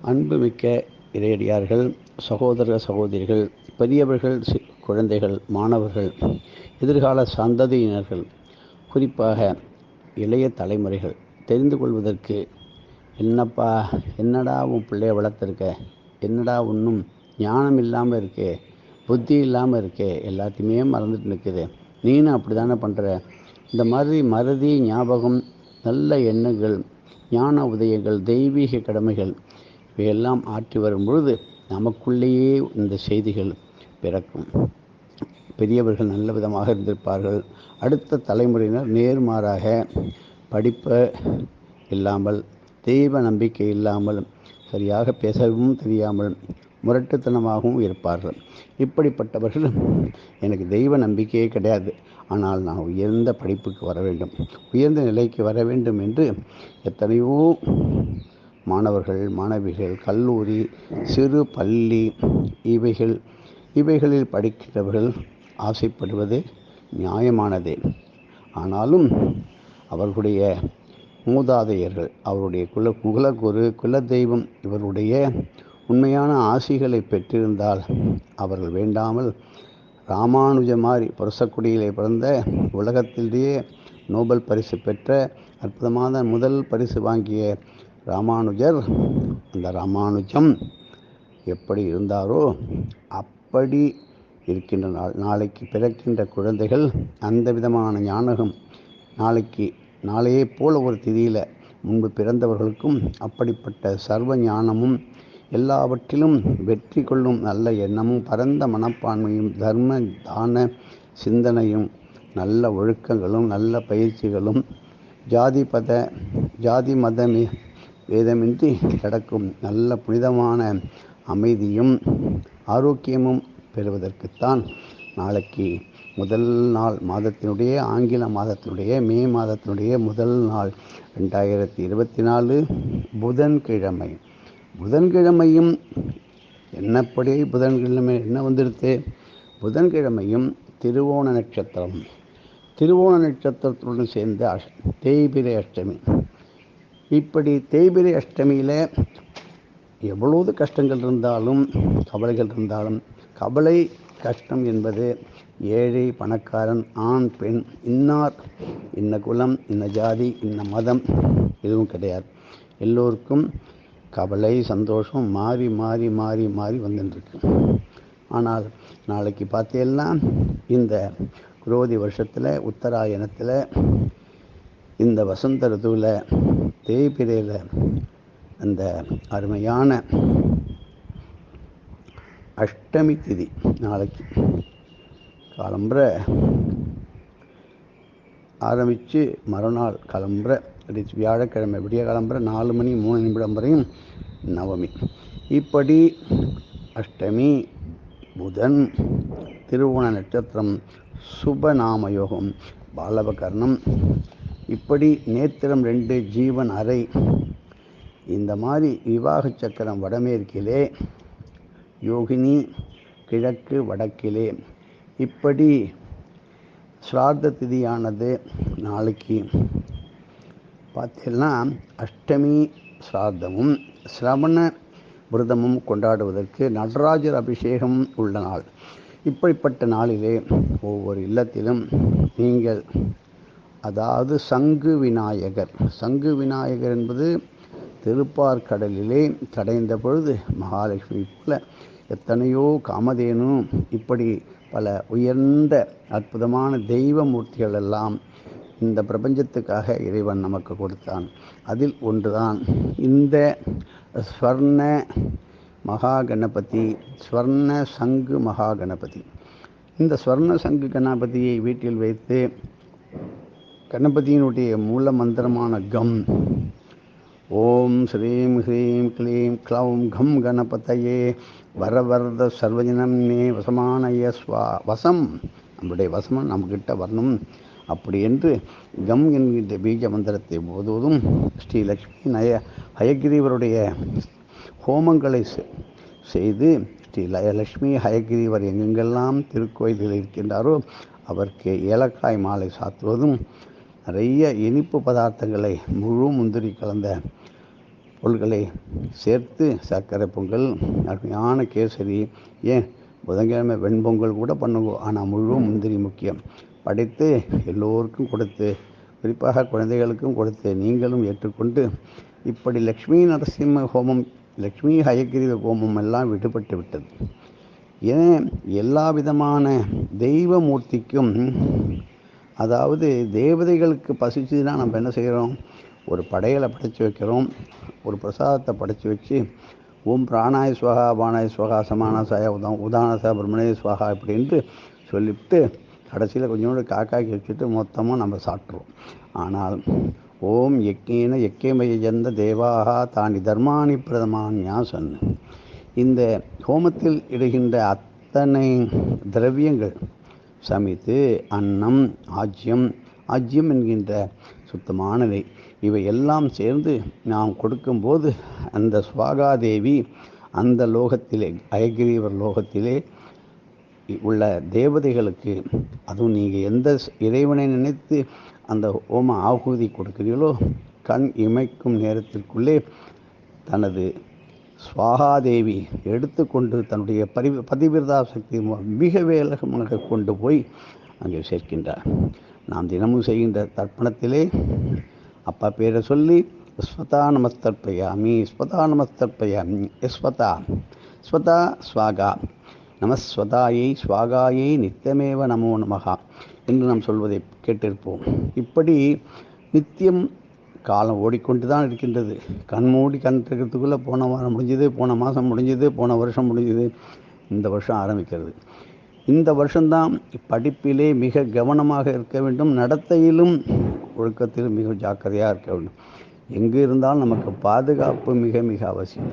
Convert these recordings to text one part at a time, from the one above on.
அன்புமிக்க இறையடியார்கள் சகோதர சகோதரிகள் பெரியவர்கள் சி- குழந்தைகள் மாணவர்கள் எதிர்கால சந்ததியினர்கள் குறிப்பாக இளைய தலைமுறைகள் தெரிந்து கொள்வதற்கு என்னப்பா என்னடா உன் பிள்ளைய வளர்த்துருக்க? என்னடா ஒன்றும் ஞானம் இல்லாமல் இருக்கே புத்தி இல்லாமல் இருக்கே எல்லாத்தையுமே மறந்துட்டு நிற்குது நீனும் அப்படி தானே பண்ணுற இந்த மாதிரி மறதி ஞாபகம் நல்ல எண்ணங்கள் ஞான உதயங்கள் தெய்வீக கடமைகள் இவையெல்லாம் ஆற்றி வரும் பொழுது நமக்குள்ளேயே இந்த செய்திகள் பிறக்கும். பெரியவர்கள் நல்ல விதமாக இருந்திருப்பார்கள். அடுத்த தலைமுறையினர் நேர்மாறாக படிப்பை இல்லாமல் தெய்வ நம்பிக்கை இல்லாமல் சரியாக பேசவும் தெரியாமல் முரட்டுத்தனமாகவும் இருப்பார்கள். இப்படிப்பட்டவர்கள் எனக்கு தெய்வ நம்பிக்கையே கிடையாது. ஆனால் நான் உயர்ந்த படிப்புக்கு வர வேண்டும். உயர்ந்த நிலைக்கு வர வேண்டும் என்று எத்தனையோ மாணவர்கள் மாணவிகள் கல்லூரி சிறு பள்ளி இவைகள் இவைகளில் படிக்கிறவர்கள் ஆசைப்படுவது நியாயமானதே. ஆனாலும் அவர்களுடைய மூதாதையர்கள் அவருடைய குல குலகுரு குலதெய்வம் இவருடைய உண்மையான ஆசைகளை பெற்றிருந்தால் அவர்கள் வேண்டாமல் ராமானுஜமாரி புரசக்குடியிலே பிறந்த உலகத்திலேயே நோபல் பரிசு பெற்ற அற்புதமான முதல் பரிசு வாங்கிய ராமானுஜர் அந்த ராமானுஜம் எப்படி இருந்தாரோ அப்படி இருக்கின்ற நாள் நாளைக்கு பிறக்கின்ற குழந்தைகள் அந்த விதமான ஞானகம் நாளைக்கு நாளையே போல ஒரு திதியில் முன்பு பிறந்தவர்களுக்கும் அப்படிப்பட்ட சர்வ ஞானமும் எல்லாவற்றிலும் வெற்றி கொள்ளும் நல்ல எண்ணமும் பரந்த மனப்பான்மையும் தர்ம தான சிந்தனையும் நல்ல ஒழுக்கங்களும் நல்ல பயிற்சிகளும் ஜாதி பத ஜாதி மத வேதமின்றி கிடக்கும் நல்ல புனிதமான அமைதியும் ஆரோக்கியமும் பெறுவதற்குத்தான் நாளைக்கு முதல் நாள் மாதத்தினுடைய ஆங்கில மாதத்தினுடைய மே மாதத்தினுடைய முதல் நாள் ரெண்டாயிரத்தி இருபத்தி நாலு புதன்கிழமை. புதன்கிழமையும் என்னப்படி புதன்கிழமை என்ன வந்துடுது புதன்கிழமையும் திருவோண நட்சத்திரம். திருவோண நட்சத்திரத்துடன் சேர்ந்த அஷ் தேய்பிரை அஷ்டமி. இப்படி தேய்பிரை அஷ்டமியில் எவ்வளவு கஷ்டங்கள் இருந்தாலும் கவலைகள் இருந்தாலும் கவலை கஷ்டம் என்பது ஏழை பணக்காரன் ஆண் பெண் இன்னார் இன்ன குலம் இன்ன ஜாதி இன்ன மதம் எதுவும் கிடையாது. எல்லோருக்கும் கவலை சந்தோஷம் மாறி மாறி மாறி மாறி வந்துட்டுருக்கு ஆனால் நாளைக்கு பார்த்தேன்னா இந்த குரோதி வருஷத்தில் உத்தராயணத்தில் இந்த வசந்த ருதுவில் தேய்பிரையில் அந்த அருமையான அஷ்டமி திதி நாளைக்கு காலம்புற ஆரம்பித்து மறுநாள் கிளம்புற வியாழக்கிழமை விடிய கிளம்புற நாலு மணி மூணு நிமிடம் வரையும் நவமி. இப்படி அஷ்டமி புதன் திருவோண நட்சத்திரம் சுபநாம யோகம் பாலவகர்ணம் இப்படி நேத்திரம் ரெண்டு ஜீவன் அறை. இந்த மாதிரி விவாக சக்கரம் வடமேற்கிலே யோகினி கிழக்கு வடக்கிலே. இப்படி ஸ்ரார்த்த திதியானது நாளைக்கு. பார்த்தீங்கன்னா அஷ்டமி ஸ்ரார்த்தமும் சிரவண விரதமும் கொண்டாடுவதற்கு நடராஜர் அபிஷேகம் உள்ள நாள். இப்படிப்பட்ட நாளிலே ஒவ்வொரு இல்லத்திலும் நீங்கள் அதாவது சங்கு விநாயகர். சங்கு விநாயகர் என்பது திருப்பார்கடலிலே கடைந்த பொழுது மகாலட்சுமி போல எத்தனையோ காமதேனு இப்படி பல உயர்ந்த அற்புதமான தெய்வ மூர்த்திகள் எல்லாம் இந்த பிரபஞ்சத்துக்காக இறைவன் நமக்கு கொடுத்தான். அதில் ஒன்றுதான். இந்த ஸ்வர்ண மகா கணபதி ஸ்வர்ண சங்கு மகா கணபதி இந்த ஸ்வர்ண சங்கு கணபதியை வீட்டில் வைத்து கணபதியினுடைய மூல மந்திரமான கம். ஓம் ஸ்ரீம் ஹ்ரீம் க்ளீம் க்ளௌம் கம் கணபதையே. வரவரத சர்வஜனம் மே வசமானய ஸ்வா வசம். நம்முடைய வசம் நம்மக்கிட்ட வரணும். அப்படி என்று கம் என்கின்ற பீஜ மந்திரத்தை போதுவதும் ஸ்ரீ லக்ஷ்மி நய ஹயகிரீவருடைய ஹோமங்களை செ- செய்து ஸ்ரீ லக்ஷ்மி ஹயகிரீவர் எங்கெங்கெல்லாம் திருக்கோயிலில் இருக்கின்றாரோ அவருக்கு ஏலக்காய் மாலை சாத்துவதும் நிறைய இனிப்பு பதார்த்தங்களை முழு முந்திரி கலந்த பொருள்களை சேர்த்து சர்க்கரை பொங்கல் அருமையான கேசரி ஏன்? புதன்கிழமை வெண்பொங்கல் கூட பண்ணுவோம். ஆனால் முழு முந்திரி முக்கியம். படைத்து எல்லோருக்கும் கொடுத்து குறிப்பாக குழந்தைகளுக்கும் கொடுத்து நீங்களும் ஏற்றுக்கொண்டு இப்படி லக்ஷ்மி நரசிம்ம ஹோமம் லக்ஷ்மி ஹயகிரிவ ஹோமம் எல்லாம் விடுபட்டு விட்டது. ஏன்? எல்லா விதமான தெய்வ மூர்த்திக்கும் அதாவது தேவதைகளுக்கு பசிச்சுன்னா நம்ம என்ன செய்கிறோம்? ஒரு படையலை படைச்சு வைக்கிறோம். ஒரு பிரசாதத்தை படைச்சு வச்சு ஓம் பிராணாய சுவகா பானாய சுவகா சமானாசாய உதா உதானசா பிரம்மணே சுவகா அப்படின்ட்டு சொல்லிவிட்டு கடைசியில் கொஞ்சோண்டு காக்காக்கி வச்சுட்டு மொத்தமாக நம்ம சாப்பிட்ருவோம் ஆனால் ஓம் யக்கேன யக்கேமயந்த தேவாகா தானி தர்மானி பிரதமான்யா சொன்ன இந்த ஹோமத்தில் இடுகின்ற அத்தனை திரவியங்கள் சமைத்து அன்னம் ஆஜ்யம். ஆஜ்யம் என்கின்ற சுத்தமானவை. இவை எல்லாம் சேர்ந்து நாம் கொடுக்கும்போது அந்த சுவாகாதேவி அந்த லோகத்திலே அயகிரீவர் லோகத்திலே உள்ள தேவதைகளுக்கு அதுவும் நீங்கள் எந்த இறைவனை நினைத்து அந்த ஹோம ஆகுதி கொடுக்கிறீர்களோ கண் இமைக்கும் நேரத்திற்குள்ளே தனது சுவாகாதேவி எடுத்துக்கொண்டு தன்னுடைய பரி பதிவிரதா சக்தி மிக வேகமாக கொண்டு போய் அங்கே சேர்க்கின்றார். நாம் தினமும் செய்கின்ற தர்ப்பணத்திலே அப்பா பேரை சொல்லி ஸ்வதா நமஸ்தர்ப்பயாமி ஸ்வதா நமஸ்தர்ப்பயாமி ஸ்வதா ஸ்வதா ஸ்வாகா நமஸ்வதாயை ஸ்வாகாயை நித்தியமேவ நமோ நமகா என்று நாம் சொல்வதை கேட்டிருப்போம். இப்படி நித்தியம் காலம் ஓடிக்கொண்டு தான் இருக்கின்றது கண்மூடி கண் திறக்கிறதுக்குள்ளே போன வாரம் முடிஞ்சது போன மாதம் முடிஞ்சது போன வருஷம் முடிஞ்சது இந்த வருஷம் ஆரம்பிக்கிறது. இந்த வருஷம்தான் படிப்பிலே மிக கவனமாக இருக்க வேண்டும். நடத்தையிலும் ஒழுக்கத்திலும் மிக ஜாக்கிரதையாக இருக்க வேண்டும். எங்கே இருந்தாலும் நமக்கு பாதுகாப்பு மிக மிக அவசியம்.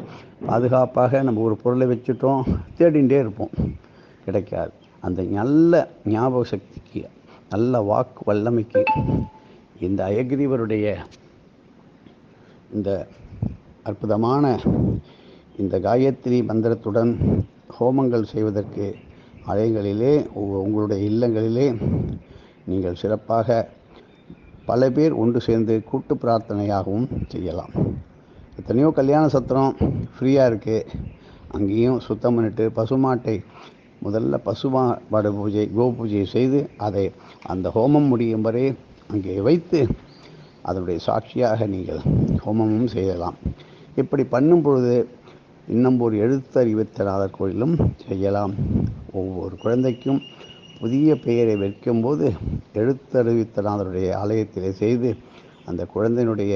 பாதுகாப்பாக நம்ம ஒரு பொருளை வச்சுட்டோம் தேடிகிட்டே இருப்போம். கிடைக்காது. அந்த நல்ல ஞாபக சக்திக்கு நல்ல வாக்கு வல்லமைக்கு இந்த அயகிரிவருடைய இந்த அற்புதமான இந்த காயத்ரி மந்திரத்துடன் ஹோமங்கள் செய்வதற்கு அறைகளிலே உங்களுடைய இல்லங்களிலே நீங்கள் சிறப்பாக பல பேர் ஒன்று சேர்ந்து கூட்டு பிரார்த்தனையாகவும் செய்யலாம். எத்தனையோ கல்யாண சத்திரம் ஃப்ரீயாக இருக்குது அங்கேயும் சுத்தம் பண்ணிட்டு பசுமாட்டை முதல்ல பசுமாடு பூஜை கோ பூஜை செய்து அதை அந்த ஹோமம் முடியும் வரை அங்கே வைத்து அதனுடைய சாட்சியாக நீங்கள் ஹோமமும் செய்யலாம். இப்படி பண்ணும் பொழுது இன்னும் ஒரு எழுத்தறிவித்தநாதர் கோயிலும் செய்யலாம். ஒவ்வொரு குழந்தைக்கும் புதிய பெயரை வைக்கும்போது எழுத்தறிவித்தநாதருடைய ஆலயத்திலே செய்து அந்த குழந்தையினுடைய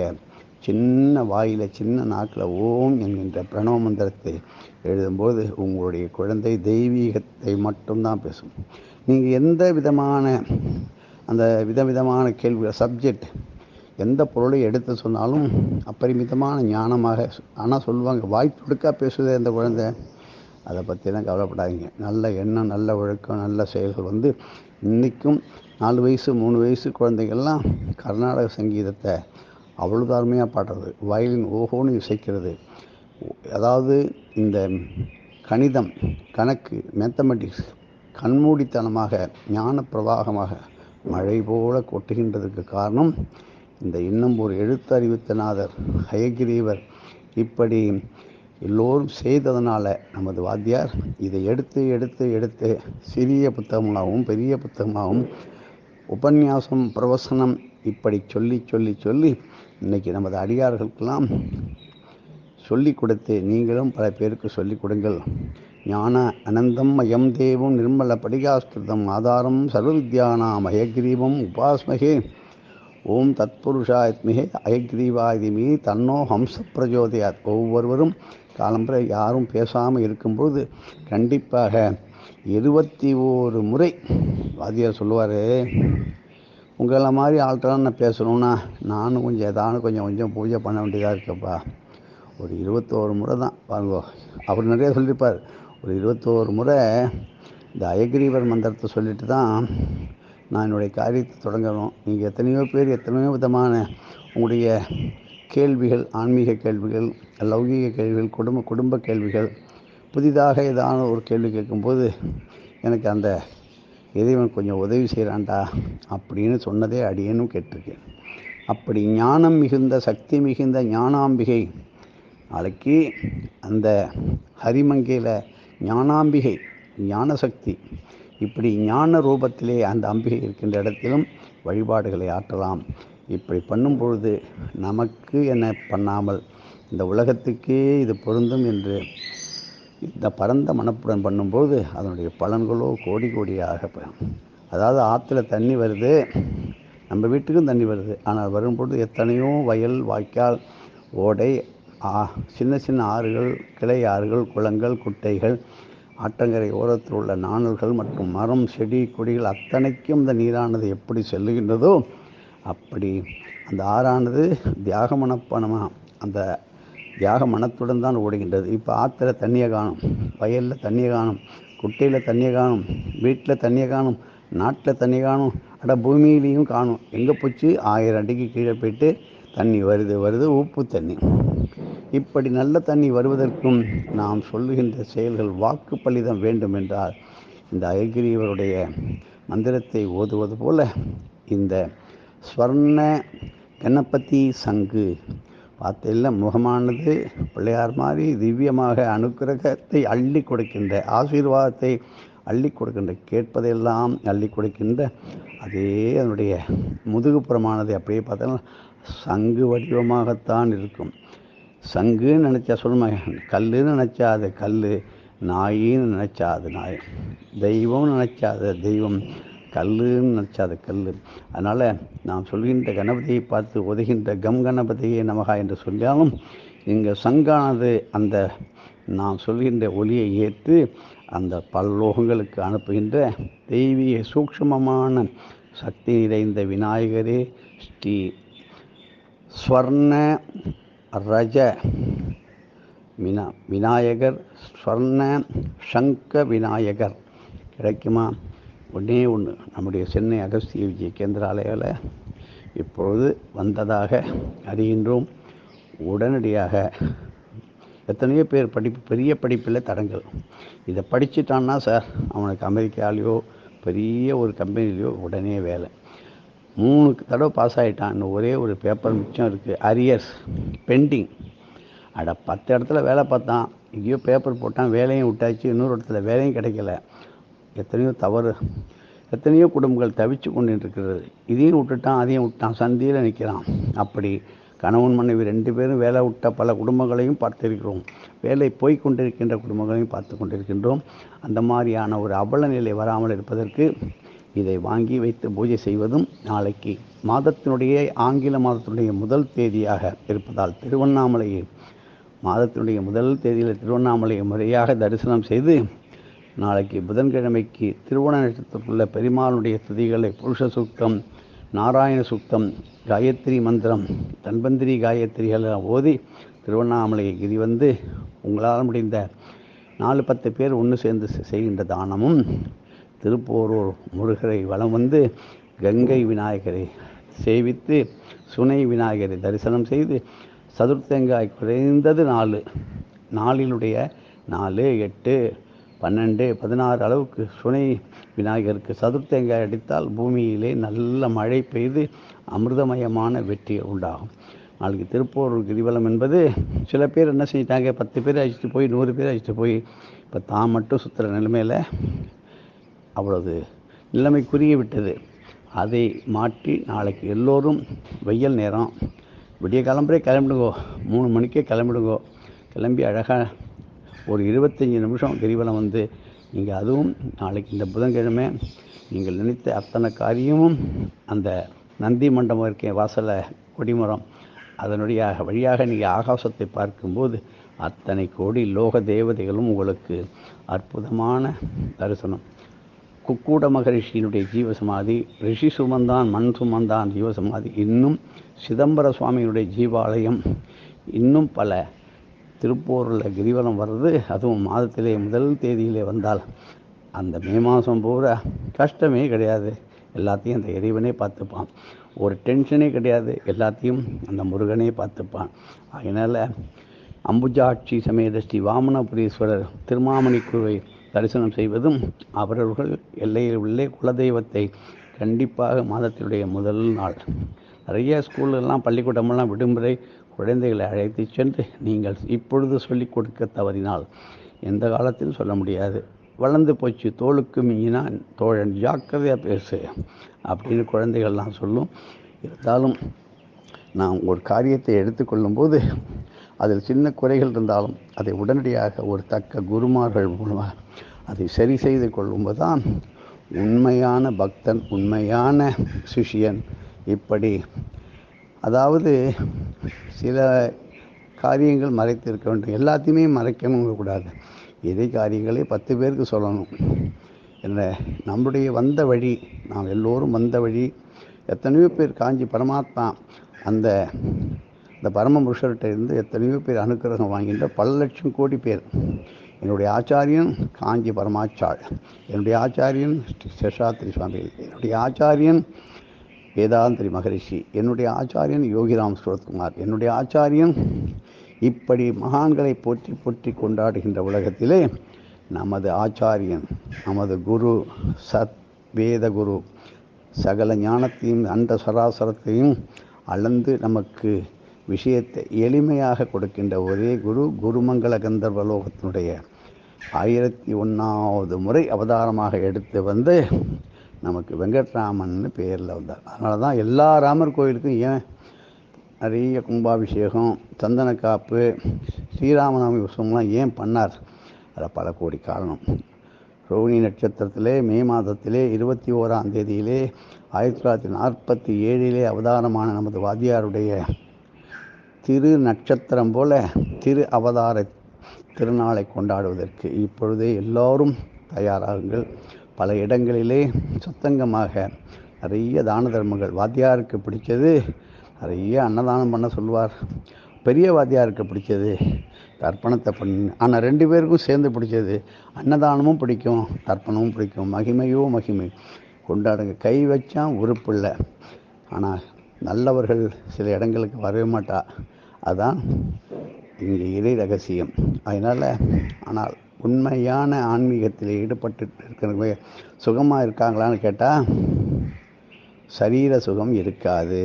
சின்ன வாயில் சின்ன நாக்கில் ஓம் என்கின்ற பிரணவ மந்திரத்தை எழுதும்போது உங்களுடைய குழந்தை தெய்வீகத்தை மட்டும்தான் பேசும். நீங்கள் எந்த விதமான அந்த விதவிதமான கேள்விகள் சப்ஜெக்ட் எந்த பொருளை எடுத்து சொன்னாலும் அப்பரிமிதமான ஞானமாக ஆனால் சொல்லுவாங்க வாய் துடுக்கா பேசுதே அந்த குழந்தை. அதை பற்றிலாம் கவலைப்படாதீங்க. நல்ல எண்ணம் நல்ல ஒழுக்கம் நல்ல செயல்கள் வந்து இன்றைக்கும் நாலு வயசு மூணு வயசு குழந்தைகள்லாம் கர்நாடக சங்கீதத்தை அவ்வளோ அருமையாக பாடுறது. வயலின் ஓஹோன்னு இசைக்கிறது. அதாவது இந்த கணிதம் கணக்கு மேத்தமெட்டிக்ஸ் கண்மூடித்தனமாக ஞான பிரவாகமாக மழை போல கொட்டுகின்றதுக்கு காரணம் இந்த இன்னும் ஒரு எழுத்தறிவித்தநாதர் ஹயகிரீவர் இப்படி எல்லோரும் செய்ததனால் நமது வாத்தியார் இதை எடுத்து எடுத்து எடுத்து சிறிய புத்தகமாகவும் பெரிய புத்தகமாகவும் உபன்யாசம் பிரவசனம் இப்படி சொல்லி சொல்லி சொல்லி இன்னைக்கு நமது அடியார்களுக்கெல்லாம் சொல்லி கொடுத்து நீங்களும் பல பேருக்கு சொல்லிக் கொடுங்கள். ஞான அனந்தம் மயம் தேவம் நிர்மல படிகாஸ்கிருதம் ஆதாரம் சர்வவித்யானாம் அயக்ரீவம் உபாஸ்மகே. ஓம் தத்புருஷாத்மிகே அயக்ரீவாதிமி தன்னோ ஹம்ச பிரஜோதயாத் ஒவ்வொருவரும் காலம்பரை யாரும் பேசாமல் இருக்கும்போது கண்டிப்பாக இருபத்தி ஓரு முறை வாத்தியார் சொல்லுவார் உங்களை மாதிரி ஆள்கிட்டலாம் நான் பேசணும்னா நானும் கொஞ்சம் ஏதாவது கொஞ்சம் கொஞ்சம் பூஜை பண்ண வேண்டியதாக இருக்கப்பா. ஒரு இருபத்தோரு முறை தான். பாருங்க அவர் நிறைய சொல்லியிருப்பார். ஒரு இருபத்தோரு முறை இந்த அயக்ரீவர் மந்திரத்தை சொல்லிட்டு தான் நான் என்னுடைய காரியத்தை தொடங்கணும். நீங்கள் எத்தனையோ பேர் எத்தனையோ விதமான உங்களுடைய கேள்விகள் ஆன்மீக கேள்விகள் லௌகீக கேள்விகள் குடும்ப குடும்ப கேள்விகள் புதிதாக ஏதான ஒரு கேள்வி கேட்கும்போது எனக்கு அந்த இறைவன் கொஞ்சம் உதவி செய்கிறான்டா அப்படின்னு சொன்னதே அடியேனும் கேட்டிருக்கேன். அப்படி ஞானம் மிகுந்த சக்தி மிகுந்த ஞானாம்பிகை நாளைக்கு அந்த ஹரிமங்கையில் ஞானாம்பிகை ஞானசக்தி இப்படி ஞான ரூபத்திலே அந்த அம்பிகை இருக்கின்ற இடத்திலும் வழிபாடுகளை ஆற்றலாம். இப்படி பண்ணும் பொழுது நமக்கு என்ன பண்ணாமல் இந்த உலகத்துக்கே இது பொருந்தும் என்று இந்த பரந்த மனப்புடன் பண்ணும்போது அதனுடைய பலன்களோ கோடி கோடியாக அதாவது ஆற்றுல தண்ணி வருது நம்ம வீட்டுக்கும் தண்ணி வருது. ஆனால் வரும்பொழுது எத்தனையோ வயல் வாய்க்கால் ஓடை ஆ சின்ன சின்ன ஆறுகள் கிளை ஆறுகள் குளங்கள் குட்டைகள் ஆற்றங்கரை ஓரத்தில் உள்ள நாணல்கள் மற்றும் மரம் செடி கொடிகள் அத்தனைக்கும் இந்த நீரானது எப்படி செல்லுகின்றதோ அப்படி அந்த ஆறானது தியாக மனப்பணமாக அந்த தியாக மனத்துடன் தான் ஓடுகின்றது. இப்போ ஆற்றுல தண்ணியை காணும் வயலில் தண்ணியை காணும் குட்டையில் தண்ணியை காணும் வீட்டில் தண்ணியை காணும் நாட்டில் தண்ணி காணும் அட பூமியிலையும் காணும். எங்கே போச்சு? ஆயிரம் அடிக்கு கீழே போயிட்டு தண்ணி வருது வருது உப்பு தண்ணி. இப்படி நல்ல தண்ணி வருவதற்கும் நாம் சொல்லுகின்ற செயல்கள் வாக்கு பலிதம் வேண்டும் என்றால் இந்த அயகிரியவருடைய மந்திரத்தை ஓதுவது போல இந்த ஸ்வர்ண கணபதி சங்கு பார்த்தீங்களா முகமானது பிள்ளையார் மாதிரி திவ்யமாக அனுக்கிரகத்தை அள்ளி கொடுக்கின்ற ஆசீர்வாதத்தை அள்ளி கொடுக்கின்ற கேட்பதையெல்லாம் அள்ளி கொடுக்கின்ற அதே அதனுடைய முதுகுப்புறமானது அப்படியே பார்த்தோன்னா சங்கு வடிவமாகத்தான் இருக்கும். சங்குன்னு நினச்சா சொல்லுமா? கல்லுன்னு நினச்சா அது கல் நாயின்னு நினச்சா அது நாய். தெய்வம்னு நினச்சா அது தெய்வம் கல்லுன்னு நினச்சா அது கல் அதனால் நாம் சொல்கின்ற கணபதியை பார்த்து உதகின்ற கம் கணபதியே நமகா என்று சொன்னாலும் இங்கே சங்கானது அந்த நாம் சொல்கின்ற ஒலியை ஏற்று அந்த பல்லோகங்களுக்கு அனுப்புகின்ற தெய்வீக சூக்ஷ்மமான சக்தி நிறைந்த விநாயகரே ஸ்ரீ ஸ்வர்ண ரஜ வினா விநாயகர் ஸ்வர்ண சங்க விநாயகர். கிடைக்குமா? ஒன்றே ஒன்று நம்முடைய சென்னை அகஸ்திய விஜய கேந்திராலயில் இப்பொழுது வந்ததாக அறிகின்றோம். உடனடியாக எத்தனையோ பேர் படிப்பு பெரிய படிப்பில் தடங்கள். இதை படிச்சுட்டான்னா சார் அவனுக்கு அமெரிக்காலேயோ பெரிய ஒரு கம்பெனிலேயோ உடனே வேலை. மூணு தடவை பாஸ் ஆகிட்டான் இன்னும் ஒரே ஒரு பேப்பர் மிச்சம் இருக்குது அரியர்ஸ் பெண்டிங் அட பத்து இடத்துல வேலை பார்த்தான். எங்கேயோ பேப்பர் போட்டான். வேலையும் விட்டாச்சு. இன்னொரு இடத்துல வேலையும் கிடைக்கல. எத்தனையோ தவறு. எத்தனையோ குடும்பங்கள் தவிச்சு கொண்டு இருக்கிறது இதையும் விட்டுட்டான் அதையும் விட்டான். சந்தியில் நிற்கிறான் அப்படி கணவன் மனைவி ரெண்டு பேரும் வேலை விட்ட பல குடும்பங்களையும் பார்த்திருக்கிறோம். வேலை போய்கொண்டிருக்கின்ற குடும்பங்களையும் பார்த்து கொண்டிருக்கின்றோம். அந்த மாதிரியான ஒரு அவல நிலை வராமல் இருப்பதற்கு இதை வாங்கி வைத்து பூஜை செய்வதும் நாளைக்கு. மாதத்தினுடைய ஆங்கில மாதத்தினுடைய முதல் தேதியாக இருப்பதால் திருவண்ணாமலையை மாதத்தினுடைய முதல் தேதியில் திருவண்ணாமலையை முறையாக தரிசனம் செய்து நாளைக்கு புதன்கிழமைக்கு திருவோண நட்சத்திரத்துள்ள பெருமாளுடைய துதிகளை புருஷ சுத்தம் நாராயண சுத்தம் காயத்ரி மந்திரம் தன்பந்திரி காயத்ரிகளை ஓதி திருவண்ணாமலையை கிரி வந்து உங்களால் முடிந்த நாலு பத்து பேர் ஒன்று சேர்ந்து செய்கின்ற தானமும் திருப்போரூர் முருகரை வலம் வந்து கங்கை விநாயகரை சேவித்து சுனை விநாயகரை தரிசனம் செய்து சதுர்த்தங்காய் குறைந்தது நாலு. நாளினுடைய நாலு எட்டு பன்னெண்டு பதினாறு அளவுக்கு சுனை விநாயகருக்கு சதுர்த்தங்காய் அடித்தால் பூமியிலே நல்ல மழை பெய்து அமிர்தமயமான வெற்றி உண்டாகும். நாளைக்கு திருப்போரூர் கிரிவலம் என்பது சில பேர் என்ன செஞ்சிட்டாங்க பத்து பேர் அழைச்சிட்டு போய் நூறு பேர் அழைச்சிட்டு போய் இப்போ தான் மட்டும் சுற்றுற நிலைமையில் அவ்வளவு நிலைமை குறுகி விட்டது. அதை மாற்றி நாளைக்கு எல்லோரும் வெயில் நேரம். விடிய கிளம்புறே கிளம்பிடுங்கோ. மூணு மணிக்கே கிளம்பிடுங்கோ. கிளம்பி அழகாக ஒரு இருபத்தஞ்சி நிமிஷம் கிரிவலம் வந்து நீங்கள் அதுவும் நாளைக்கு இந்த புதன்கிழமை நீங்கள் நினைத்த அத்தனை காரியமும் அந்த நந்தி மண்டபம் இருக்க வாசலை கொடிமரம். அதனுடைய வழியாக நீங்கள் ஆகாசத்தை பார்க்கும்போது அத்தனை கோடி லோக தேவதைகளும் உங்களுக்கு அற்புதமான தரிசனம். குக்கூட மகரிஷியினுடைய ஜீவசமாதி ரிஷி சுமந்தான் மண் சுமந்தான் ஜீவசமாதி. இன்னும் சிதம்பர சுவாமியினுடைய ஜீவாலயம் இன்னும் பல திருப்பூரில் கிரிவலம் வர்றது அதுவும் மாதத்திலே முதல் தேதியிலே வந்தால் அந்த மே மாதம் பூரா கஷ்டமே கிடையாது. எல்லாத்தையும் அந்த இறைவனே பார்த்துப்பான். ஒரு டென்ஷனே கிடையாது. எல்லாத்தையும் அந்த முருகனே பார்த்துப்பான். அதனால் அம்புஜாட்சி சமேத ஸ்ரீ வாமனபுரீஸ்வரர் திருமாமணி குருவை தரிசனம் செய்வதும் அவரவர்கள் எல்லையில் உள்ளே குலதெய்வத்தை கண்டிப்பாக மாதத்தினுடைய முதல் நாள். நிறைய ஸ்கூலெல்லாம் பள்ளிக்கூடமெல்லாம் விடுமுறை குழந்தைகளை அழைத்து சென்று நீங்கள் இப்பொழுது சொல்லிக் கொடுக்க தவறினால் எந்த காலத்திலும் சொல்ல முடியாது. வளர்ந்து போச்சு தோளுக்கு மிஞ்சினா தோழன் ஜாக்கிரதையாக பேசு அப்படின்னு குழந்தைகள்லாம் சொல்லும். இருந்தாலும் நாம் ஒரு காரியத்தை எடுத்துக்கொள்ளும்போது அதில் சின்ன குறைகள் இருந்தாலும் அதை உடனடியாக ஒரு தக்க குருமார்கள் மூலமாக அதை சரி செய்து கொள்ளும்போது தான் உண்மையான பக்தன் உண்மையான சிஷியன். இப்படி அதாவது சில காரியங்கள் மறைத்து இருக்க வேண்டும். எல்லாத்தையுமே மறைக்கணும் கூடாது. இதே காரியங்களை பத்து பேருக்கு சொல்லணும்? என்ன நம்முடைய வந்த வழி நாம் எல்லோரும் வந்த வழி எத்தனையோ பேர் காஞ்சி பரமாத்மா அந்த இந்த பரம புருஷர்கிட்ட இருந்து எத்தனையோ பேர் அனுக்கிரகம் வாங்கின்ற பல லட்சம் கோடி பேர். என்னுடைய ஆச்சாரியன் காஞ்சி பரமாச்சாள் என்னுடைய ஆச்சாரியன் சேஷாத்ரி சுவாமி என்னுடைய ஆச்சாரியன் வேதாந்திரி மகரிஷி என்னுடைய ஆச்சாரியன் யோகிராம் சுரத்குமார் என்னுடைய ஆச்சாரியன் இப்படி மகான்களை போற்றி போற்றி கொண்டாடுகின்ற உலகத்திலே நமது ஆச்சாரியன் நமது குரு சத் வேத குரு சகல ஞானத்தையும் அண்ட சராசரத்தையும் அளந்து நமக்கு விஷயத்தை எளிமையாக கொடுக்கின்ற ஒரே குரு குருமங்கள கந்தர்வலோகத்தினுடைய ஆயிரத்தி ஒன்றாவது முறை அவதாரமாக எடுத்து வந்து நமக்கு வெங்கட்ராமன்னு பேரில் வந்தார். அதனால தான் எல்லா ராமர் கோயிலுக்கும் ஏன் நிறைய கும்பாபிஷேகம் சந்தன காப்பு ஸ்ரீராமநவமி உற்சவம்லாம் ஏன் பண்ணார்? அதில் பல கோடி காரணம். ரோஹிணி நட்சத்திரத்திலே மே மாதத்திலே இருபத்தி ஓராம் தேதியிலே ஆயிரத்தி தொள்ளாயிரத்தி நாற்பத்தி ஏழிலே அவதாரமான நமது வாத்தியாருடைய திரு நட்சத்திரம் போல திரு அவதார திருநாளை கொண்டாடுவதற்கு இப்பொழுதே எல்லோரும் தயாராகுங்கள். பல இடங்களிலே சுத்தங்கமாக நிறைய தான தர்மங்கள். வாத்தியாருக்கு பிடிச்சது நிறைய அன்னதானம் பண்ண சொல்லுவார் பெரிய வாத்தியாருக்கு பிடிச்சது தர்ப்பணத்தை பண்ணி ஆனால் ரெண்டு பேருக்கும் சேர்ந்து பிடிச்சது அன்னதானமும் பிடிக்கும் தர்ப்பணமும் பிடிக்கும். மகிமையோ மகிமை. கொண்டாடுங்க. கை வச்சா உறுப்பில்லை ஆனால் நல்லவர்கள் சில இடங்களுக்கு வரவே மாட்டா. அதான் இங்கே இறை ரகசியம். அதனால் ஆனால் உண்மையான ஆன்மீகத்தில் ஈடுபட்டு இருக்கிறவங்க சுகமாக இருக்காங்களான்னு கேட்டால் சரீர சுகம் இருக்காது.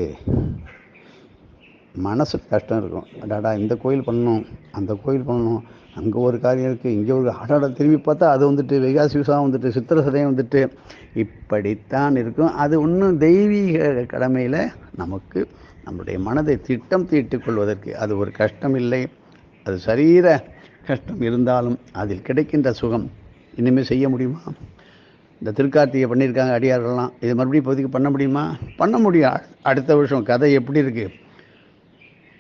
மனசு கஷ்டம் இருக்கும். அடாடா இந்த கோயில் பண்ணணும் அந்த கோயில் பண்ணணும் அங்கே ஒரு காரியம் இருக்குது இங்கே ஒரு அடாடா திரும்பி பார்த்தா அது வந்துட்டு வெகாசி விசா வந்துட்டு சித்திர சதையும் வந்துட்டு இப்படித்தான் இருக்கும். அது ஒன்றும் தெய்வீக கடமையில் நமக்கு நம்முடைய மனதை திட்டம் தீட்டுக்கொள்வதற்கு அது ஒரு கஷ்டம் இல்லை அது சரீர கஷ்டம் இருந்தாலும் அதில் கிடைக்கின்ற சுகம் இனிமேல் செய்ய முடியுமா? இந்த திருக்கார்த்திகை பண்ணியிருக்காங்க அடியார்கள்லாம். இது மறுபடியும் இப்போதைக்கு பண்ண முடியுமா? பண்ண முடியும். அடுத்த வருஷம் கதை எப்படி இருக்குது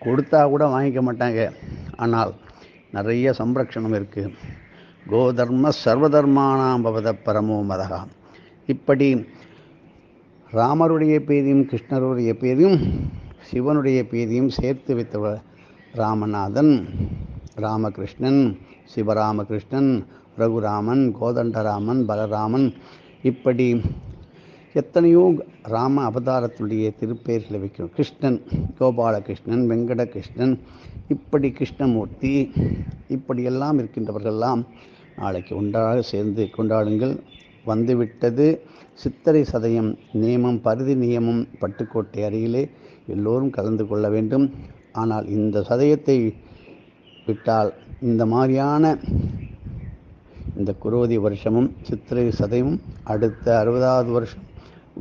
கொடுத்தா கூட வாங்கிக்க மாட்டாங்க. ஆனால் நிறைய சம்ரக்ஷணம் இருக்குது கோதர்ம சர்வதர்மானாம் பவத பரமோ மதகா. இப்படி ராமருடைய பேரையும் கிருஷ்ணருடைய பேரையும் சிவனுடைய பேரையும் சேர்த்து வைத்தவர் ராமநாதன் ராமகிருஷ்ணன் சிவராமகிருஷ்ணன் ரகுராமன் கோதண்டராமன் பலராமன். இப்படி எத்தனையோ ராம அவதாரத்துடைய திருப்பெயர்களை வைக்கிறோம். கிருஷ்ணன் கோபாலகிருஷ்ணன் வெங்கடகிருஷ்ணன் இப்படி கிருஷ்ணமூர்த்தி இப்படியெல்லாம் இருக்கின்றவர்களெல்லாம் நாளைக்கு ஒன்றாக சேர்ந்து கொண்டாடுங்கள். வந்துவிட்டது. சித்திரை சதயம் நியமம் பருதி நியமம் பட்டுக்கோட்டை அருகிலே எல்லோரும் கலந்து கொள்ள வேண்டும். ஆனால் இந்த சதயத்தை விட்டால் இந்த மாதிரியான இந்த குரோதி வருஷமும் சித்திரை சதயமும் அடுத்த அறுபதாவது வருஷம்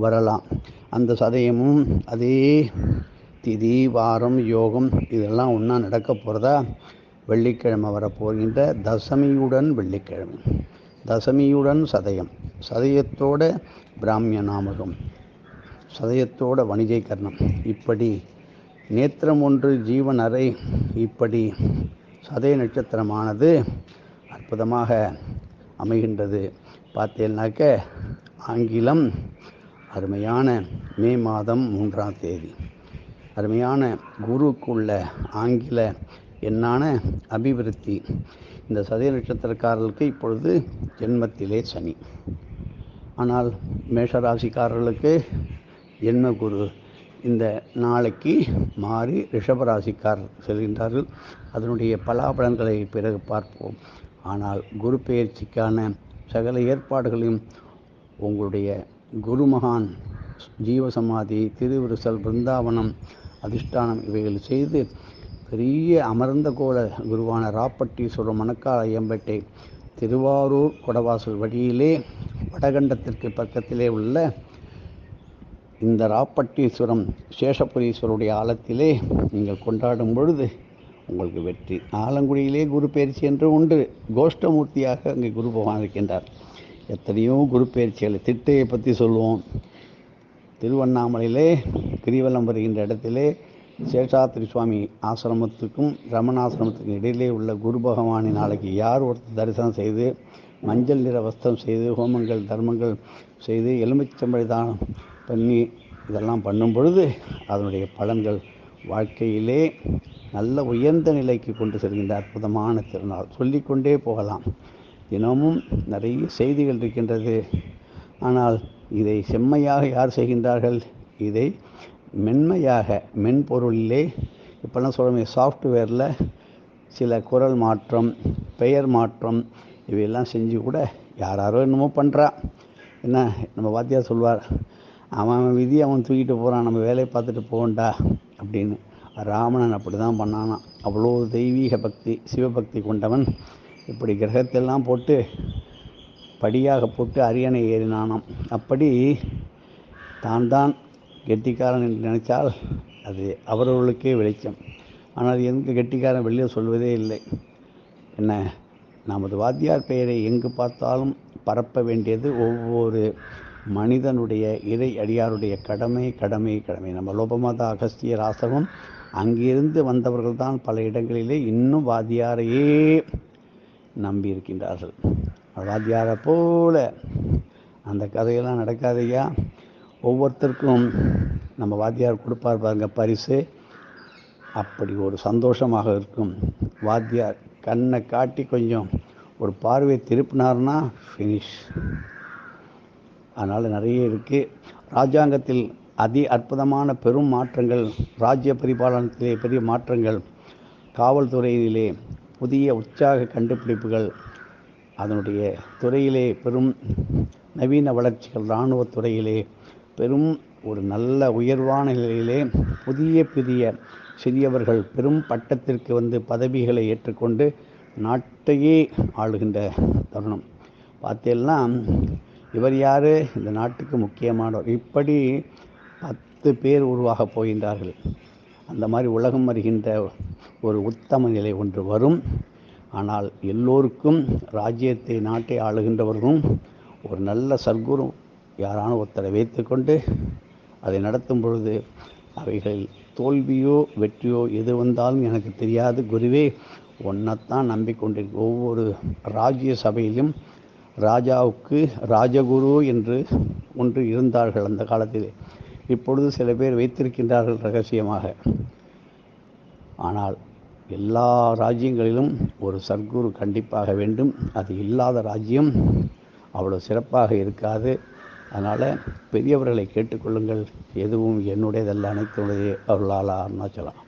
வரலாம். அந்த சதயமும் அதே திதி வாரம் யோகம் இதெல்லாம் ஒன்றா நடக்க போகிறதா வெள்ளிக்கிழமை வரப்போகின்ற தசமியுடன் வெள்ளிக்கிழமை. தசமியுடன் சதயம். சதயத்தோட பிராமிய நாமகம் சதயத்தோட வணிகை கர்ணம் இப்படி நேத்திரம் ஒன்று ஜீவன் அறை. இப்படி சதய நட்சத்திரமானது அற்புதமாக அமைகின்றது. பார்த்தேன்னாக்க ஆங்கிலம் அருமையான மே மாதம் மூன்றாம் தேதி. அருமையான குருக்குள்ள ஆங்கில என்னான அபிவிருத்தி. இந்த சதய நட்சத்திரக்காரர்களுக்கு இப்பொழுது ஜென்மத்திலே சனி. ஆனால் மேஷராசிக்காரர்களுக்கு ஜென்ம குரு. இந்த நாளைக்கு மாறி ரிஷபராசிக்காரர் செல்கின்றார்கள். அதனுடைய பலாபலன்களை பிறகு பார்ப்போம். ஆனால் குரு பெயர்ச்சிக்கான சகல ஏற்பாடுகளையும் உங்களுடைய குருமகான் ஜீவசமாதி திருவிருசல் பிருந்தாவனம் அதிஷ்டானம் இவைகள் செய்து பெரிய அமர்ந்த கோல குருவான ராப்பட்டீஸ்வரம் மணக்கால ஐயம்பேட்டை திருவாரூர் கொடவாசல் வழியிலே வடகண்டத்திற்கு பக்கத்திலே உள்ள இந்த ராப்பட்டீஸ்வரம் சேஷபுரீஸ்வருடைய ஆலத்திலே நீங்கள் கொண்டாடும் பொழுது உங்களுக்கு வெற்றி. ஆலங்குடியிலே குரு பயிற்சி என்று உண்டு. கோஷ்டமூர்த்தியாக அங்கே குரு பகவான் இருக்கின்றார். எத்தனையோ குரு பயிற்சிகள் திட்டையை பற்றி சொல்லுவோம். திருவண்ணாமலையிலே கிரிவலம் வருகின்ற இடத்திலே சேஷாத்திரி சுவாமி ஆசிரமத்துக்கும் ரமணாசிரமத்துக்கும் இடையிலே உள்ள குரு பகவானை நாளைக்கு யார் ஒருத்தர் தரிசனம் செய்து மஞ்சள் நிற வஸ்திரம் செய்து ஹோமங்கள் தர்மங்கள் செய்து எலுமிச்சம்பழி தானம் பண்ணி இதெல்லாம் பண்ணும் பொழுது அதனுடைய பலன்கள் வாழ்க்கையிலே நல்ல உயர்ந்த நிலைக்கு கொண்டு செல்கின்ற அற்புதமான திருநாள். சொல்லிக்கொண்டே போகலாம். தினமும் நிறைய செய்திகள் இருக்கின்றது. ஆனால் இதை செம்மையாக யார் செய்கின்றார்கள்? இதை மென்மையாக மென்பொருளிலே இப்போல்லாம் சொல்கிறோமே சாஃப்ட்வேரில் சில குரல் மாற்றம் பெயர் மாற்றம் இவையெல்லாம் செஞ்சு கூட யாராரோ என்னமோ பண்ணுறா என்ன நம்ம வாத்தியார் சொல்வார் அவன் அவன் விதி அவன் தூக்கிட்டு போகிறான் நம்ம வேலையை பார்த்துட்டு போகண்டா அப்படின்னு. ராவணன் அப்படி தான் பண்ணானான் அவ்வளோ தெய்வீக பக்தி சிவபக்தி கொண்டவன் இப்படி கிரகத்தெல்லாம் போட்டு படியாக போட்டு அரியணை ஏறினானாம். அப்படி தான் தான் கெட்டிக்காரன் என்று நினைத்தால் அது அவரவர்களுக்கே வெளிச்சம். ஆனால் எங்கே கெட்டிக்காரன் வெளியே சொல்வதே இல்லை. என்ன? நமது வாத்தியார் பெயரை எங்கு பார்த்தாலும் பரப்ப வேண்டியது ஒவ்வொரு மனிதனுடைய இறை அடியாருடைய கடமை கடமை கடமை. நம்ம லோபமாதா அகஸ்தியர் ஆசிரமம் அங்கிருந்து வந்தவர்கள் தான் பல இடங்களிலே இன்னும் வாத்தியாரையே நம்பி இருக்கின்றார்கள். வாத்தியாரை போல அந்த கதையெல்லாம் நடக்காதையா ஒவ்வொருத்தருக்கும் நம்ம வாத்தியார் கொடுப்பார் பாருங்க பரிசு. அப்படி ஒரு சந்தோஷமாக இருக்கும். வாத்தியார் கண்ணை காட்டி கொஞ்சம் ஒரு பார்வை திருப்பினார்னா ஃபினிஷ் அதனால் நிறைய இருக்குது ராஜாங்கத்தில் அதி அற்புதமான பெரும் மாற்றங்கள் ராஜ்ய பரிபாலனத்திலே பெரிய மாற்றங்கள் காவல்துறையிலே புதிய உற்சாக கண்டுபிடிப்புகள் அதனுடைய துறையிலே பெரும் நவீன வளர்ச்சிகள் இராணுவத் துறையிலே பெரும் ஒரு நல்ல உயர்வான நிலையிலே புதிய புதிய சிறியவர்கள் பெரும் பட்டத்திற்கு வந்து பதவிகளை ஏற்றுக்கொண்டு நாட்டையே ஆளுகின்ற தருணம். பார்த்தேன்னா இவர் யார்? இந்த நாட்டுக்கு முக்கியமானவர் இப்படி பத்து பேர் உருவாக போகின்றார்கள். அந்த மாதிரி உலகம் வருகின்ற ஒரு உத்தம நிலை ஒன்று வரும். ஆனால் எல்லோருக்கும் ராஜ்யத்தை நாட்டை ஆளுகின்றவர்களும் ஒரு நல்ல சர்க்குரு யாரான ஒருத்தரை வைத்துக்கொண்டு அதை நடத்தும் பொழுது அவைகளில் தோல்வியோ வெற்றியோ எது வந்தாலும் எனக்கு தெரியாது. குருவே ஒன்றைத்தான் நம்பிக்கொண்டிருக்க ஒவ்வொரு ராஜ்ய சபையிலும் ராஜாவுக்கு ராஜகுரு என்று ஒன்று இருந்தார்கள் அந்த காலத்தில். இப்பொழுது சில பேர் வைத்திருக்கின்றார்கள் ரகசியமாக. ஆனால் எல்லா ராஜ்யங்களிலும் ஒரு சர்க்குரு கண்டிப்பாக வேண்டும். அது இல்லாத ராஜ்யம் அவ்வளோ சிறப்பாக இருக்காது. அதனால் பெரியவர்களை கேட்டுக்கொள்ளுங்கள். எதுவும் என்னுடையதல்ல அனைத்துடைய அருளாளா அருணாச்சலம்.